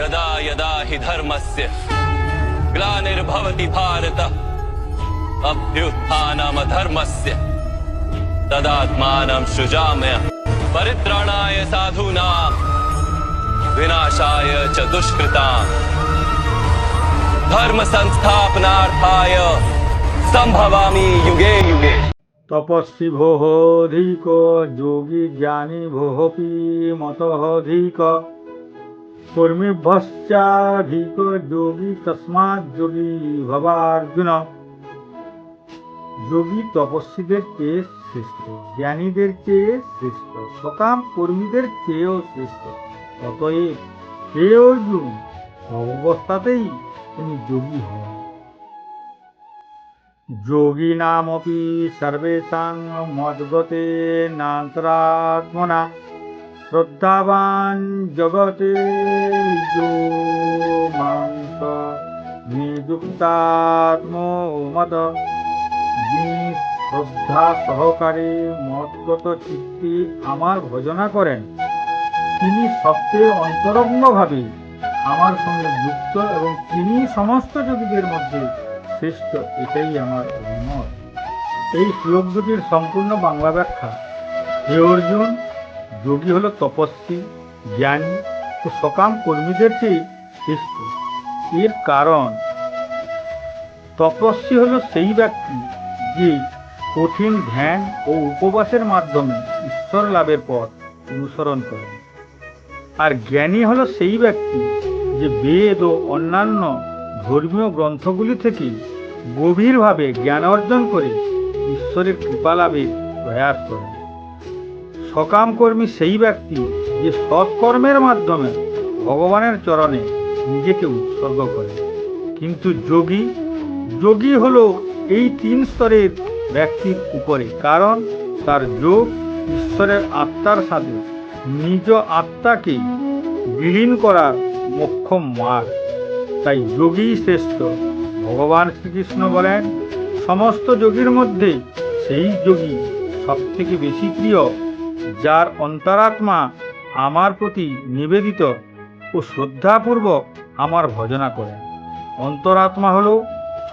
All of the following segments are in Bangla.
यदा यदा हि धर्मस्य ग्लानिर्भवति भारत, अभ्युत्थानमधर्मस्य, तदात्मानं सृजाम्य परित्राणाय साधूनां, विनाशाय च दुष्कृता। धर्म संस्थापनार्थाय संभवामी युगे युगे। तपस्वी भोधिक योगी ज्ञानी भोपी मतधिक কর্মীভ্যশ্চাধিক যোগী তসমাৎ যোগী ভবার্জুন। যোগী তপস্বীদের চেয়ে শ্রেষ্ঠ, জ্ঞানীদের চেয়ে শ্রেষ্ঠ, সকাম কর্মীদের চেয়েও শ্রেষ্ঠ। অতএব হে অর্জুন অবস্থাতেই তিনি যোগী হন। যোগিনামপি সর্বেষাং মদ্গতে নান্তরাত্মনা। শ্রদ্ধাবান জগতে মাংস যিনি শ্রদ্ধা সহকারে মতগত চিত্তে আমার ভজনা করেন, তিনি সবচেয়ে অন্তরঙ্গভাবে আমার সঙ্গে যুক্ত এবং তিনি সমস্ত যোগীদের মধ্যে শ্রেষ্ঠ, এটাই আমার অভিমত। এই শ্লোক দুটির সম্পূর্ণ বাংলা ব্যাখ্যা। হে অর্জুন যোগী হলো তপস্বী, জ্ঞানী ও সকাম কর্মীদের চেয়ে শ্রেষ্ঠ। এর কারণ, তপস্বী হলো সেই ব্যক্তি যে কঠিন ধ্যান ও উপবাসের মাধ্যমে ঈশ্বর লাভের পথ অনুসরণ করে। আর জ্ঞানী হলো সেই ব্যক্তি যে বেদ ও অন্যান্য ধর্মীয় গ্রন্থগুলি থেকে গভীরভাবে জ্ঞান অর্জন করে ঈশ্বরের কৃপা লাভের প্রয়াস করে। সকাম কর্মী সেই ব্যক্তি যে সৎকর্মের মাধ্যমে ভগবানের চরণে নিজেকে উৎসর্গ করে। কিন্তু যোগী যোগী হলো এই তিন স্তরের ব্যক্তির উপরে, কারণ তার যোগ ঈশ্বরের আত্মার সাথে নিজ আত্মাকে বিলীন করার মোক্ষম মার্গ। তাই যোগী শ্রেষ্ঠ। ভগবান শ্রীকৃষ্ণ বলেন, সমস্ত যোগীর মধ্যে সেই যোগী সব থেকে বেশি প্রিয় যার অন্তরাত্মা আমার প্রতি নিবেদিত ও শ্রদ্ধাপূর্বক আমার ভজনা করেন অন্তরাত্মা হলো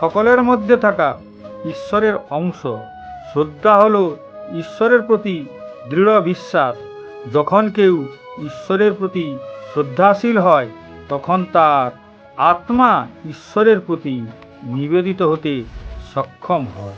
সকলের মধ্যে থাকা ঈশ্বরের অংশ। শ্রদ্ধা হলো ঈশ্বরের প্রতি দৃঢ় বিশ্বাস। যখন কেউ ঈশ্বরের প্রতি শ্রদ্ধাশীল হয়, তখন তার আত্মা ঈশ্বরের প্রতি নিবেদিত হতে সক্ষম হয়।